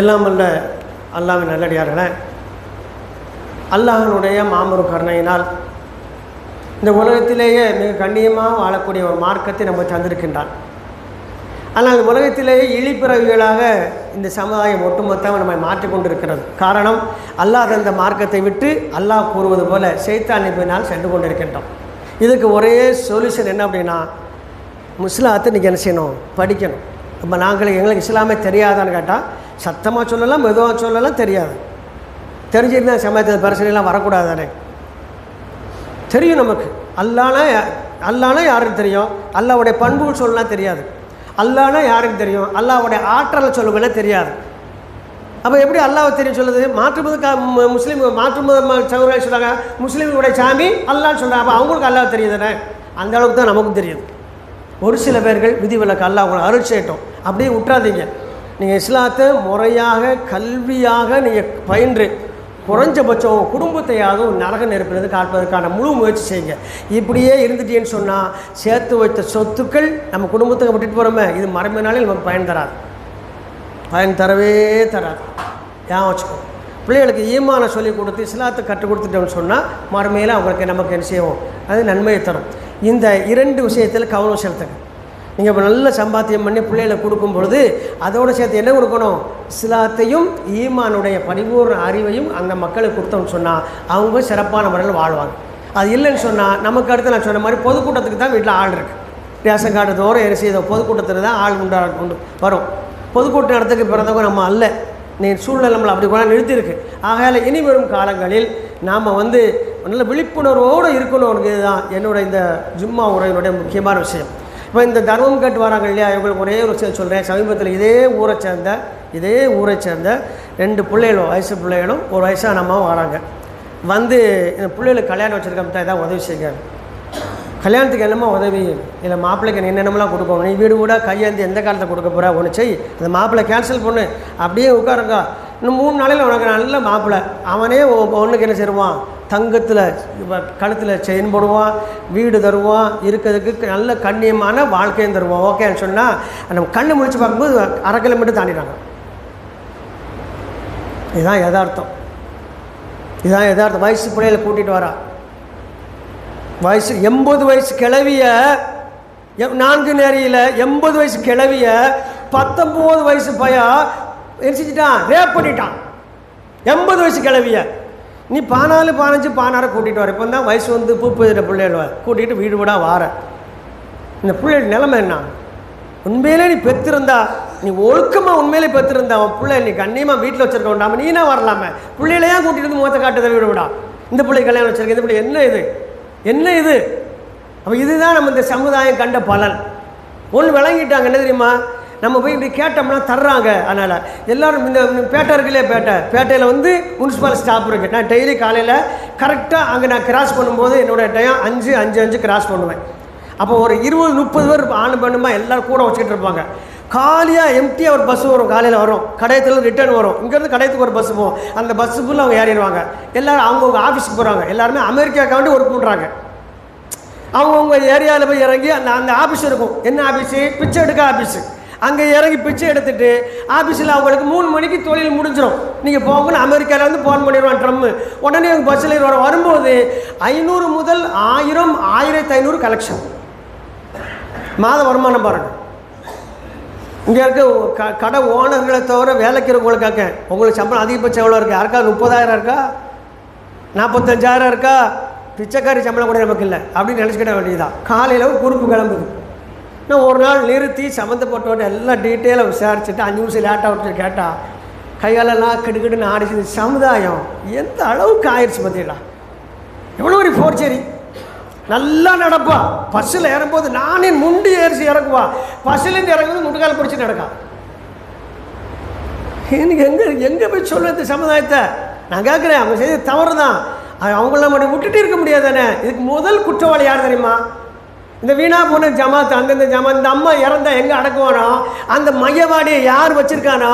எல்லாம் அல்ல அல்லாவின் நல்லடியார்களே. அல்லாஹனுடைய மாமரு கருணையினால் இந்த உலகத்திலேயே மிக கண்ணியமாக வாழக்கூடிய ஒரு மார்க்கத்தை நம்ம தந்திருக்கின்றான். ஆனால் இந்த உலகத்திலேயே இழிப்பிறவிகளாக இந்த சமுதாயம் ஒட்டுமொத்தமாக நம்மை மாற்றிக்கொண்டிருக்கிறது காரணம் அல்லாஹ் தந்த மார்க்கத்தை விட்டு அல்லாஹ் கூறுவது போல செய்தான் சென்று கொண்டிருக்கின்றோம். இதுக்கு ஒரே சொல்யூஷன் என்ன அப்படின்னா முஸ்லாத்தை இன்றைக்கி என்ன செய்யணும்? படிக்கணும். இப்போ நாங்கள் எங்களுக்கு இஸ்லாமே தெரியாதான்னு கேட்டால் சத்தமாக சொல்லலாம் மெதுவாக சொல்லலாம் தெரியாது. தெரிஞ்சிருந்தா சமயத்தில் பிரச்சனைலாம் வரக்கூடாது தானே தெரியும் நமக்கு. அல்லானா யா- அல்லானா யாருக்கு தெரியும்? அல்லாவுடைய பண்புகள் சொல்லலாம் தெரியாது. அல்லானா யாருக்கு தெரியும்? அல்லாவுடைய ஆற்றலை சொல்லுங்கன்னா தெரியாது. அப்போ எப்படி அல்லாவை தெரியும் சொல்லுது? மாற்று முஸ்லீம் மாற்று மத சொல்கிறாங்க முஸ்லீம்களுடைய சாமி அல்லான்னு சொல்கிறாங்க அப்போ அவங்களுக்கு அல்லாஹ் தெரியுது தானே அந்த அளவுக்கு தான் நமக்கும் தெரியுது. ஒரு சில பேர்கள் விதிவிலக்கு அல்லாஹ் உங்களை அருள் செய்யட்டும். அப்படியே விட்டுறாதீங்க நீங்கள் இஸ்லாத்தை முறையாக கல்வியாக நீங்கள் பயின்று குறைஞ்சபட்சம் உங்க குடும்பத்தையாவது நரக நெருப்பிலிருந்து காட்டுவதற்கான முழு முயற்சி செய்யுங்க. இப்படியே இருந்துட்டேன்னு சொன்னால் சேர்த்து வைத்த சொத்துக்கள் நம்ம குடும்பத்துக்கு விட்டுட்டு போகிறோமே இது மறைமையினாலே நமக்கு பயன் தராது. பயன் தரவே தராது. ஏன் வச்சுக்கோ. பிள்ளைகளுக்கு ஈமான சொல்லி கொடுத்து இஸ்லாத்தை கற்றுக் கொடுத்துட்டோம்னு சொன்னால் மறுமையில் அவங்களுக்கு நமக்கு என்ன செய்வோம் அது நன்மையை தரும். இந்த இரண்டு விஷயத்தில் கவனம் செலுத்துங்க. நீங்கள் இப்போ நல்ல சம்பாத்தியம் பண்ணி பிள்ளைகளை கொடுக்கும் பொழுது அதோடு சேர்த்து என்ன கொடுக்கணும்? இஸ்லாத்தையும் ஈமானுடைய பரிபூர்ண அறிவையும் அந்த மக்களுக்கு கொடுத்தோம்னு சொன்னால் அவங்க சிறப்பான முறையில் வாழ்வாங்க. அது இல்லைன்னு சொன்னால் நமக்கு அடுத்து நான் சொன்ன மாதிரி பொதுக்கூட்டத்துக்கு தான் வீட்டில் ஆள் இருக்குது ரேஷன் கார்டு தோறும் என்ன செய்தோம் பொதுக்கூட்டத்தில் தான் ஆள் உண்டா கொண்டு வரும். பொதுக்கூட்டம் இடத்துக்கு பிறந்தவங்க நம்ம அல்ல. நீ சூழ்நிலை நம்மளை அப்படி கூட நிறுத்தியிருக்கு. ஆகையால் இனி வரும் காலங்களில் நாம் வந்து நல்ல விழிப்புணர்வோடு இருக்கணும் இதுதான் என்னோட இந்த ஜும்மா உரையினுடைய முக்கியமான விஷயம். இப்போ இந்த தர்மம் கேட்டு வராங்க இல்லையா? இவங்களுக்கு ஒரே ஒரு விஷயம் சொல்கிறேன் சமீபத்தில் இதே ஊரை சேர்ந்த இதே ஊரை சேர்ந்த ரெண்டு பிள்ளைகளும் வயசு பிள்ளைகளும் ஒரு வயசான அம்மாவும் வராங்க. வந்து இந்த பிள்ளைகளுக்கு கல்யாணம் வச்சுருக்கா எதாவது உதவி செய்யுங்க கல்யாணத்துக்கு என்னமோ உதவி? இல்லை மாப்பிள்ளைக்கு நீ என்னென்னலாம் கொடுக்கணும்? நீ வீடு கூட கையேந்து எந்த காலத்தை கொடுக்க போகிற ஒன்று செய். அந்த மாப்பிள்ளை கேன்சல் பண்ணு. அப்படியே உட்காருங்க. இன்னும் மூணு நாளையில் உனக்கு நல்ல மாப்பிள்ளை. அவனே ஒன்றுக்கு என்ன செய்வான்? தங்கத்தில் கழுத்தில் செயின் போடுவான் வீடு தருவான் இருக்கிறதுக்கு நல்ல கண்ணியமான வாழ்க்கையும் தருவான். ஓகேன்னு சொன்னால் நம்ம கண்ணை முடிச்சு பார்க்கும்போது அரை கிலோமீட்டர் தாண்டிடுறாங்க. இதுதான் யதார்த்தம். இதுதான் யதார்த்தம். வயசு பிள்ளைகளை கூட்டிகிட்டு வரா வயசு எண்பது வயசு கிளவிய எ- நான்கு நேரியில் எண்பது வயசு கிளவிய பத்தொம்போது வயசு பையன் எரிச்சிட்டான் ரேப் பண்ணிட்டான். எண்பது வயசு கிளவிய நீ பானாலு பானஞ்சு பானாரை கூட்டிகிட்டு வர. இப்போ தான் வயசு வந்து பூப்பதிட்ட பிள்ளைகள் கூட்டிகிட்டு வீடு வீடாக வார. இந்த பிள்ளைகள் நிலைமை என்ன? உண்மையிலே நீ பெற்றிருந்தா நீ ஒழுக்கமாக உண்மையிலே பெற்றிருந்தா உன் பிள்ளை நீ கண்ணியமாக வீட்டில் வச்சிருக்க வேண்டாம. நீனா வரலாமே? பிள்ளைகளையா கூட்டிகிட்டு வந்து முகத்தை காட்டுறதை வீடு விடா? இந்த பிள்ளை கல்யாணம் வச்சிருக்க இந்த பிள்ளை என்ன இது? என்ன இது? அப்போ இதுதான் நம்ம இந்த சமுதாயம் கண்ட பலன். ஒன்று விளங்கிட்டாங்க என்ன தெரியுமா? நம்ம போய் இப்படி கேட்டோம்னா தர்றாங்க. அதனால் எல்லோரும் இந்த இந்த பேட்டை இருக்குல்லையே பேட்டை? பேட்டையில் வந்து முனிசிபால் ஸ்டாப் இருக்குது நான் டெய்லி காலையில் கரெக்டாக அங்கே நான் கிராஸ் பண்ணும்போது என்னோட டயம் அஞ்சு அஞ்சு அஞ்சு கிராஸ் பண்ணுவேன். அப்போ ஒரு இருபது முப்பது பேர் ஆணு பெண்ணுமா எல்லோரும் கூட வச்சுக்கிட்டு இருப்பாங்க. காலியாக எம்டியாக ஒரு பஸ் வரும் காலையில் வரும். கடையத்தில் ரிட்டர்ன் வரும். இங்கேருந்து கடையத்துக்கு ஒரு பஸ் போகும். அந்த பஸ்ஸு ஃபுல்லாக அவங்க ஏறிடுவாங்க. எல்லோரும் அவங்கவுங்க ஆஃபீஸுக்கு போகிறாங்க எல்லாருமே அமெரிக்காக்காண்டி ஒர்க் பண்ணுறாங்க அவங்கவுங்க ஏரியாவில் போய் இறங்கி அந்த அந்த ஆஃபீஸ் இருக்கும். என்ன ஆஃபீஸு பிச்சை எடுக்க ஆஃபீஸு அங்கே இறங்கி பிச்சை எடுத்துட்டு ஆஃபீஸில் அவங்களுக்கு மூணு மணிக்கு தொழில் முடிஞ்சிடும் நீங்கள் போகணும்னு அமெரிக்காவிலேருந்து ஃபோன் பண்ணிடுவான் ட்ரம்மு. உடனே அவங்க பஸ்ஸில் வர வரும்போது ஐநூறு முதல் ஆயிரம் ஆயிரத்தி ஐநூறு கலெக்ஷன் மாத வருமானம் பாருங்கள் இங்கே இருக்க க கடை ஓனர்களை தவிர வேலைக்கு இருக்கவங்களுக்காக உங்களுக்கு சம்பளம் அதிகபட்சம் எவ்வளோ இருக்கா? யாருக்கா? முப்பதாயிரம் இருக்கா? நாற்பத்தஞ்சாயிரம் இருக்கா? பிச்சைக்காரி சம்பளம் கூட நமக்கு இல்லை. அப்படின்னு நினச்சிக்கிட வேண்டியதுதான். காலையில் ஒரு குறுப்பு கிளம்புது. நான் ஒரு நாள் நிறுத்தி சம்மந்தப்பட்டவன் எல்லாம் டீட்டெயிலாக விசாரிச்சுட்டு அஞ்சு நிமிஷம் லேட்டாக ஒருத்தர் கேட்டால் கையாலெல்லாம் கிடுக்கிடுன்னு ஆடிச்சு. சமுதாயம். எந்த அளவுக்கு ஆயிடுச்சு பார்த்தீங்களா எவ்வளோ ஒரு ஃபோர்ச்சரி நல்லா நடப்பா. பஸ்ஸில் ஏறும்போது நானே முண்டி ஏறிச்சு இறங்குவா பஸ்ஸிலேருந்து இறங்கும்போது முட்டுக்கால் பிடிச்சி நடக்கா. எனக்கு எங்கே எங்கே போய் சொல்ல இந்த சமுதாயத்தை? நான் கேட்குறேன் அவங்க செய்த தவறு தான் அவங்கள மட்டும் விட்டுட்டு இருக்க முடியாது தானே இதுக்கு முதல் குற்றவாளி யார் தெரியுமா? இந்த வீணா போன ஜமாத் அந்தந்த ஜமாத் இந்த அம்மா இறந்தா எங்கே அடக்குவானோ? அந்த மையவாடியை யார் வச்சிருக்கானோ?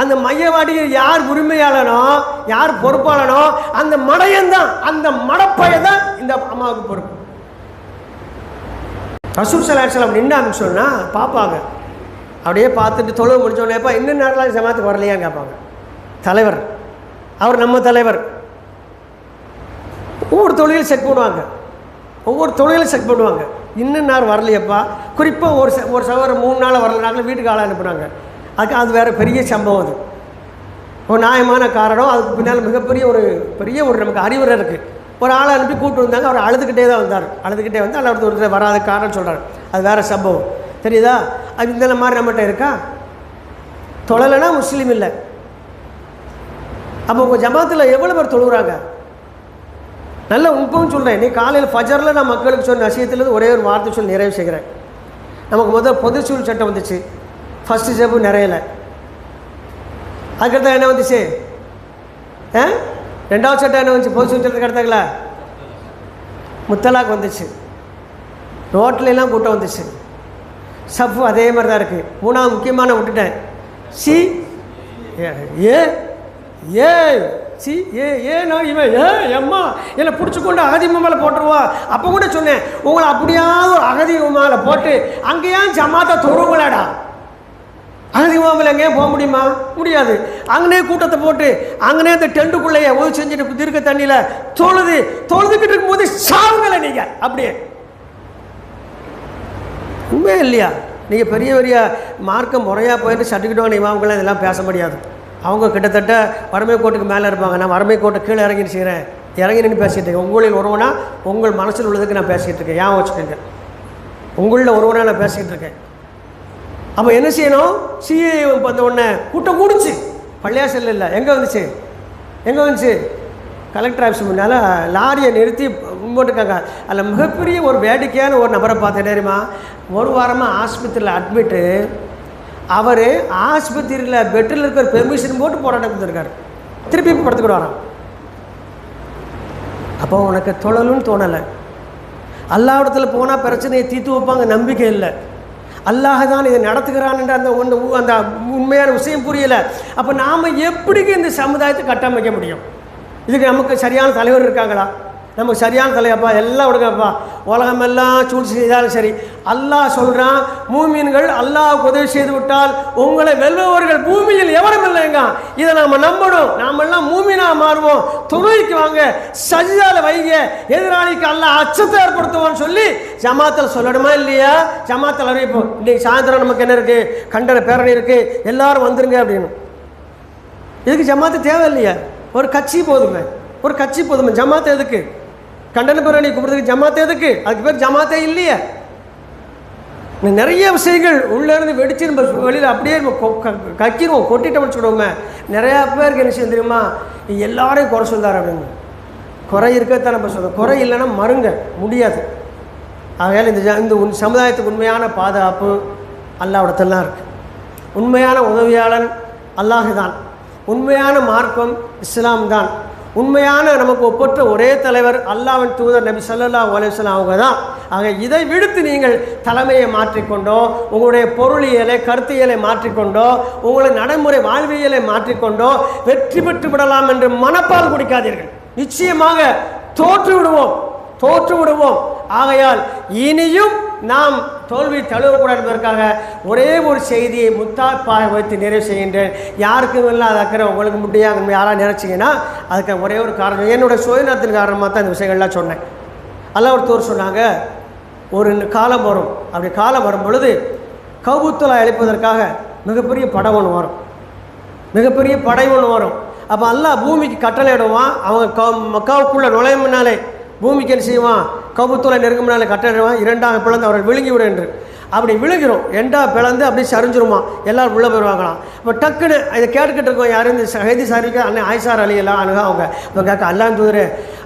அந்த மையவாடியை யார் உரிமையாளனோ? யார் பொறுப்பாளனோ? அந்த மடையன் அந்த மடப்பைய தான் இந்த அம்மாவுக்கு பொறுப்பு. ரசூல் சலாஹ் அப்படி நின்னான்னு சொன்னால் பார்ப்பாங்க. அப்படியே பார்த்துட்டு தொழுவு முடிச்சோடனேப்பா இன்னும் நேரம்லாம் ஜமாத்துக்கு வரலையான்னு கேட்பாங்க. தலைவர். அவர் நம்ம தலைவர். ஒவ்வொரு தொழிலும் செக் பண்ணுவாங்க ஒவ்வொரு தொழிலும் செக் பண்ணுவாங்க இன்னும் நேரம் வரலையப்பா. குறிப்பாக ஒரு ச- ஒரு சவர் மூணு நாள் வரலனாங்களே வீட்டுக்கு ஆளாக அனுப்புகிறாங்க அதுக்கு அது வேறு பெரிய சம்பவம் அது. ஒரு நியாயமான காரணம். அதுக்கு பின்னால் மிகப்பெரிய ஒரு பெரிய ஒரு நமக்கு அறிவுரை இருக்குது ஒரு ஆளை அனுப்பி கூப்பிட்டு வந்தாங்க. அவர் அழுதுகிட்டே தான் வந்தார். அழுதுகிட்டே வந்து அல்ல ஒருத்தர் வராத காரணம் சொல்கிறார் அது வேறு சம்பவம். தெரியுதா? அது இந்த மாதிரி நம்மகிட்ட இருக்கா? தொழலைன்னா முஸ்லீம் இல்லை. அப்போ உங்கள் ஜமாத்தில் எவ்வளோ பேர் தொழுகிறாங்க? நல்ல உண்மையும் சொல்கிறேன் நீ காலையில் ஃபஜரில் நான் மக்களுக்கு சொன்ன அசியத்துலேருந்து ஒரே ஒரு வார்த்தை சொல்லி நிறைவு செய்கிறேன். நமக்கு முதல் பொது சூழல் சட்டம் வந்துச்சு. ஃபஸ்ட்டு ஜெபு நிறையல. அதுக்கடுத்த என்ன வந்துச்சு? ஆ? ரெண்டாவது சட்டம் என்ன வந்துச்சு? பொது சூழல் சட்டத்துக்கு அடுத்தாங்களா முத்தலாக் வந்துச்சு. ரோட்ல எல்லாம் கூட்டம் வந்துச்சு. சஃப் அதே மாதிரி தான் இருக்குது மூணாவது முக்கியமான விட்டுட்டேன். C A A C A ஏனோ இவன் ஏ எம்மா என்னை பிடிச்சி கொண்டு அகதி மேலே போட்டுருவா. அப்போ கூட சொன்னேன் உங்களை அப்படியாவது ஒரு அகதி மேலே போட்டு அங்கேயா ஜமாத்தா தொழுவுங்களாடா. அகதி மேலே எங்கேயும் போக முடியுமா? முடியாது. அங்கனே கூட்டத்தை போட்டு அங்கனே இந்த டெண்டுக்குள்ளேயே ஒது செஞ்சுட்டு திருக்க தண்ணியில் தொழுது தொழுதுக்கிட்டு இருக்கும்போது சாவுங்களே நீங்கள் அப்படியே. உண்மையே இல்லையா? நீங்கள் பெரிய பெரிய மார்க்கம் முறையாக போயிட்டு சர்டிஃபிகேட் வாங்க இமாம்களாம் இதெல்லாம் பேச முடியாது. அவங்க கிட்டத்தட்ட வறுமை கோட்டுக்கு மேலே இருப்பாங்க. நான் வறுமை கோட்டை கீழே இறங்கி செய்கிறேன்? இறங்கி நின்று பேசிகிட்டு இருக்கேன். உங்களில் ஒருவனா உங்கள் மனசில் உள்ளதுக்கு நான் பேசிகிட்டு இருக்கேன். ஏன் வச்சுக்கோங்க. உங்களில் ஒருவனா நான் பேசிக்கிட்டு இருக்கேன். அப்போ என்ன செய்யணும்? சிஏ வந்த உடனே கூட்டம் கூடுச்சு. பள்ளியாசல் இல்லை. எங்கே வந்துச்சு? எங்கே வந்துச்சு? கலெக்டர் ஆஃபீஸ் முன்னால் லாரியை நிறுத்தி போட்டுருக்காங்க அதில் மிகப்பெரிய ஒரு வேடிக்கையான ஒரு நபரை பார்த்தேன். தெரியுமா? ஒரு வாரமாக ஆஸ்பத்திரியில் அட்மிட்டு அவர் ஆஸ்பத்திரியில் பெட்டில் இருக்கிற பெர்மிஷன் போட்டு போராட்டம் கொடுத்துருக்காரு திருப்பி படுத்துக்கிட்டு வரான் அப்போ உனக்கு தொழலும்னு தோணலை. அல்லாவிடத்தில் போனால் பிரச்சனையை தீர்த்து வைப்பாங்க நம்பிக்கை இல்லை. அல்லாஹ் தான் இதை நடத்துகிறான் என்ற அந்த ஒன்று அந்த உண்மையான விஷயம் புரியலை. அப்போ நாம் எப்படிங்க இந்த சமுதாயத்தை கட்டமைக்க முடியும்? இதுக்கு நமக்கு சரியான தலைவர் இருக்காங்களா? நமக்கு சரியான தலையாப்பா எல்லாம் விடுங்கப்பா உலகமெல்லாம் சூழ்ச்சி செய்தாலும் சரி அல்லாஹ் சொல்கிறான் மூமீன்கள் அல்லாஹ் உதவி செய்து விட்டால் உங்களை வெல்பவர்கள் பூமியில் எவரும் இல்லைங்க. இதை நாம் நம்பணும். நாமெல்லாம் மூமினாக மாறுவோம். துணைக்கு வாங்க சஜிதால வைங்க. எதிராளிக்கு அல்லாஹ் அச்சத்தை ஏற்படுத்துவோம்னு சொல்லி ஜமாத்தில் சொல்லணுமா இல்லையா? ஜமாத்தில் அறிவிப்போம். இன்னைக்கு சாயந்தரம் நமக்கு என்ன இருக்குது கண்டன பேரணி இருக்குது எல்லாரும் வந்துருங்க அப்படின்னு. இதுக்கு ஜமாத்து தேவை இல்லையா ஒரு கட்சி போதுமே. ஒரு கட்சி போதுமே. ஜமாத்து எதுக்கு? கண்டன பேரணி கூப்பிடுறதுக்கு ஜமாத்தே எதுக்கு? அதுக்கு பேர் ஜமாத்தே இல்லையே. நிறைய விஷயங்கள் உள்ளே இருந்து வெடிச்சு நம்ம வெளியில் அப்படியே நம்ம கொ- க- கக்கிடுவோம் கொட்டிட்டோம்னு சொல்லுவோமே நிறையா பேருக்கு என்ன செய்யும் தெரியுமா? எல்லாரையும் குறை சொல்றாரு அப்படின்னு குறை இருக்கத்தான் நம்ம சொல்றோம். குறை இல்லைன்னா மறுங்க. முடியாது. ஆகையால் இந்த இந்த உன் சமுதாயத்துக்கு உண்மையான பாதுகாப்பு அல்லாவிடத்தில் இருக்குது உண்மையான உதவியாளன் அல்லாஹ் தான் உண்மையான மார்க்கம் இஸ்லாம் தான் உண்மையான நமக்கு ஒப்பற்ற ஒரே தலைவர் அல்லாவின் தூதர் நபி சல்லா அலைஹி அவங்க தான் ஆக இதை விடுத்து நீங்கள் தலைமையை மாற்றிக்கொண்டோ உங்களுடைய பொருளியலை கருத்தியலை மாற்றிக்கொண்டோ உங்களுடைய நடைமுறை வாழ்வியலை மாற்றிக்கொண்டோ வெற்றி பெற்று விடலாம் என்று மனப்பால் குடிக்காதீர்கள். நிச்சயமாக தோற்று விடுவோம் தோற்று விடுவோம் ஆகையால் இனியும் நாம் தோல்வி தழுவக்கூடாது என்பதற்காக ஒரே ஒரு செய்தியை முத்தாப்பாக வைத்து நிறைவு செய்கின்றேன். யாருக்கும் இல்லாத அக்கறை உங்களுக்கு முடியாது யாராக நினைச்சிங்கன்னா அதுக்கு ஒரே ஒரு காரணம். என்னுடைய சுயநலத்தின் காரணமாக தான் இந்த விஷயங்கள்லாம் சொன்னேன். அல்ல ஒருத்தர் சொன்னாங்க ஒரு காலம் வரும். அப்படி காலம் வரும் பொழுது கவுத்துலா அழைப்பதற்காக மிகப்பெரிய படம் ஒன்று வரும். மிகப்பெரிய படை ஒன்று வரும். அப்போ அல்லாஹ் பூமிக்கு கட்டளை இடுவான். அவங்க க மக்காவுக்குள்ளே நுழையும் முன்னாலே பூமிக்கு என்ன செய்வான்? கவுத்தூளை நெருங்கும் கட்டிடுவான் இரண்டாம் இரண்டாக பிளந்து அவர்கள் விழுங்கி விடு என்று. அப்படி விழுகிறோம். ரெண்டா பிளந்து அப்படியே சரிஞ்சிருமா? எல்லாரும் உள்ளே போயிடுவாங்களாம் இப்போ டக்குன்னு இதை கேட்டுக்கிட்டு இருக்கோம் யாரும் இந்த ஹைதி சாரிக்கா அண்ணன் ஆயிசார் அலி எல்லாம் அணுகா அவங்க. இப்போ கேட்க அல்லாஹ் தூதரு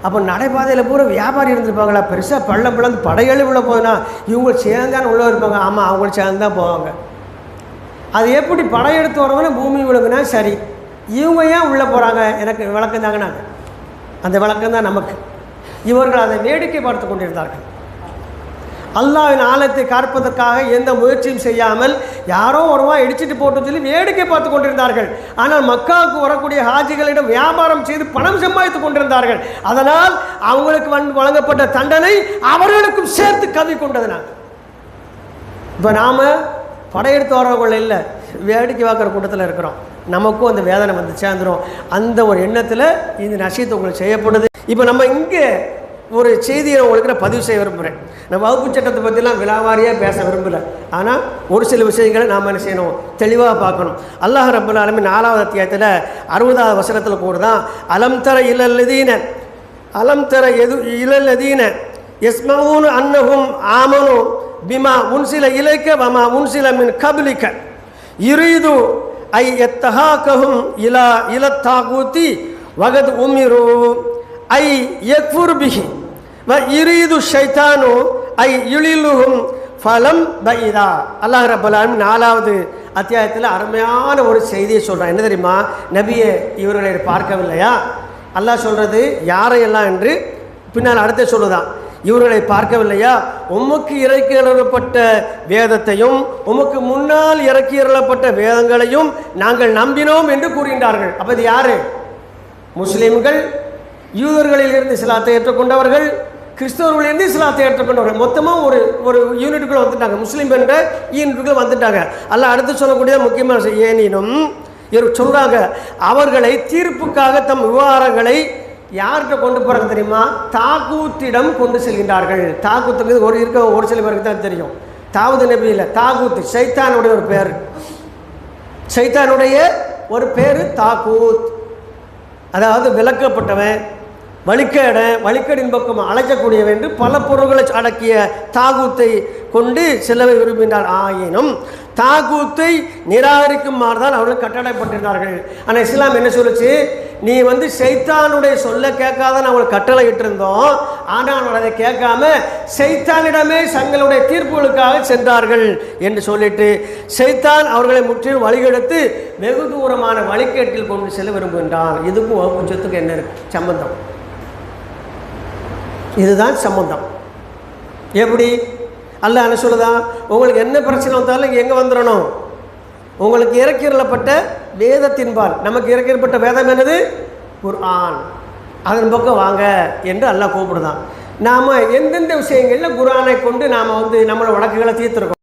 அப்போ நடைபாதையில் பூரா வியாபாரி இருந்திருப்பாங்களா? பெருசாக பள்ளம் பிளந்து படையெழு உள்ள போகுதுன்னா இவங்க சேர்ந்தான்னு உள்ளே இருப்பாங்க. ஆமாம் அவங்களும் சேர்ந்து தான் போவாங்க. அது எப்படி படையெடுத்து வரவங்களும் பூமி விழுங்குனா சரி. இவங்க ஏன் உள்ளே போகிறாங்க எனக்கு விளக்கம் தாங்கண்ணா அந்த விளக்கம் தான் நமக்கு. இவர்கள் அதை வேடிக்கை பார்த்து கொண்டிருந்தார்கள். அல்லாவின் ஆலயத்தை காப்பதற்காக எந்த முயற்சியும் செய்யாமல் யாரோ ஒருவா இடிச்சிட்டு போட்டு சொல்லி வேடிக்கை பார்த்து கொண்டிருந்தார்கள். ஆனால் மக்காவுக்கு வரக்கூடிய ஹாஜிகளிடம் வியாபாரம் செய்து பணம் சம்பாதித்துக் கொண்டிருந்தார்கள். அதனால் அவங்களுக்கு வழங்கப்பட்ட தண்டனை அவர்களுக்கும் சேர்த்து கவி கொண்டதுனால் இப்போ நாம் படையெடுத்து வரவங்கள இல்லை வேடிக்கை பார்க்குற கூட்டத்தில் இருக்கிறோம். நமக்கும் அந்த வேதனை வந்து சேர்ந்துடும் அந்த ஒரு எண்ணத்தில் இந்த நஷ்டத்தை உங்களுக்கு செய்யப்படுது. இப்போ நம்ம இங்கே ஒரு செய்தியை உங்களுக்கு நான் பதிவு செய்ய விரும்புகிறேன் நான் வகுப்பு சட்டத்தை பற்றிலாம் விலாவாரியாக பேச விரும்பலை. ஆனால் ஒரு சில விஷயங்களை நாம் என்ன செய்யணும்? தெளிவாக பார்க்கணும். அல்லாஹ் ரப்பல் ஆலமீன் நாலாவது அத்தியாயத்தில் அறுபதாவது வசனத்தில் கூட தான் அலம் தர இளல்லதீன அலம் தர எது இளல்லதீன எஸ்மவுன் அன்னகும் ஆமனும் பிமா உன்சில இலைக்க வமா உன்சில மின் கபலிக்க. இருது ஐ எத்தஹாக்கஹும் இலா இலத்தாகூத்தி வகத் உமிரு. ஐ எக்ஃபுர் பிஹி. வ யுரீது ஷைத்தானு ஐ இழிலுகும் ஃபலம் பைதா. அல்லாஹ் ரபுல்லாலும் நாலாவது அத்தியாயத்தில் அருமையான ஒரு செய்தியை சொல்கிறான் என்ன தெரியுமா? நபியே இவர்களை பார்க்கவில்லையா? அல்லாஹ் சொல்கிறது யாரையெல்லாம் என்று பின்னால் அடுத்த சொல்லுதான். இவர்களை பார்க்கவில்லையா? உமக்கு இறக்கி வேதத்தையும் உமக்கு முன்னால் இறக்கி வேதங்களையும் நாங்கள் நம்பினோம் என்று கூறுகின்றார்கள். அப்போ இது யாரு? முஸ்லீம்கள் யூதர்களிலிருந்து இஸ்லாத்தை ஏற்றுக்கொண்டவர்கள் கிறிஸ்தவர்களிலிருந்து இஸ்லாத்தை ஏற்றுக்கொண்டவர்கள். மொத்தமாக ஒரு ஒரு யூனிட்டுக்குள்ளே வந்துட்டாங்க. முஸ்லீம் என்ற யூனிட்டுக்குள்ளே வந்துட்டாங்க. அல்ல அடுத்து சொல்லக்கூடிய முக்கியமான ஏனினும் சொல்கிறாங்க அவர்களை தீர்ப்புக்காக தம் விவகாரங்களை யார்கிட்ட கொண்டு போகிறது தெரியுமா? தாக்கூத்திடம் கொண்டு செல்கின்றார்கள். தாக்கூத்துக்கு ஒரு இருக்க ஒரு சில பேருக்கு தான் தெரியும். தாவூது நபி இல்லை தாக்கூத்து சைத்தானுடைய ஒரு பேர். சைத்தானுடைய ஒரு பேர் தாக்கூத் அதாவது விளக்கப்பட்டவன். வழிக்கேடன் வழிக்கடின் பக்கம் அழைக்கக்கூடியவன் என்று பல பொருள்களை அடக்கிய தாகூத்தை கொண்டு செல்லவை விரும்பினார் ஆயினும் தாகூத்தை நிராகரிக்குமாறு தான் அவர்கள் கட்டளைப்பட்டிருந்தார்கள். ஆனால் இஸ்லாம் என்ன சொல்லுச்சு? நீ வந்து சைத்தானுடைய சொல்ல கேட்காத அவங்களை கட்டளை இட்டிருந்தோம் ஆனால் அதை கேட்காம சைத்தானிடமே தங்களுடைய தீர்ப்புகளுக்காக சென்றார்கள் என்று சொல்லிட்டு சைத்தான் அவர்களை முற்றிலும் வழிகெடுத்து வெகு தூரமான வழிகேட்டில் கொண்டு செல்ல விரும்புகின்றான். இதுக்கும் வகுப்பு சொத்துக்கு என்ன இருக்கு? சம்பந்தம். இதுதான் சம்பந்தம். எப்படி? அல்ல என்ன சொல்லுதான் உங்களுக்கு என்ன பிரச்சனை வந்தாலும் இங்கே எங்கே வந்துடணும் உங்களுக்கு இறக்கிறப்பட்ட வேதத்தின்பால் நமக்கு இறக்கிடப்பட்ட வேதம் என்னது? ஒரு ஆண் அதன் பக்கம் வாங்க என்று அல்லாஹ் கூப்பிடுதான். நாம் எந்தெந்த விஷயங்களில் குரானை கொண்டு நாம் வந்து நம்மளோட வழக்குகளை தீர்த்துருக்கோம்?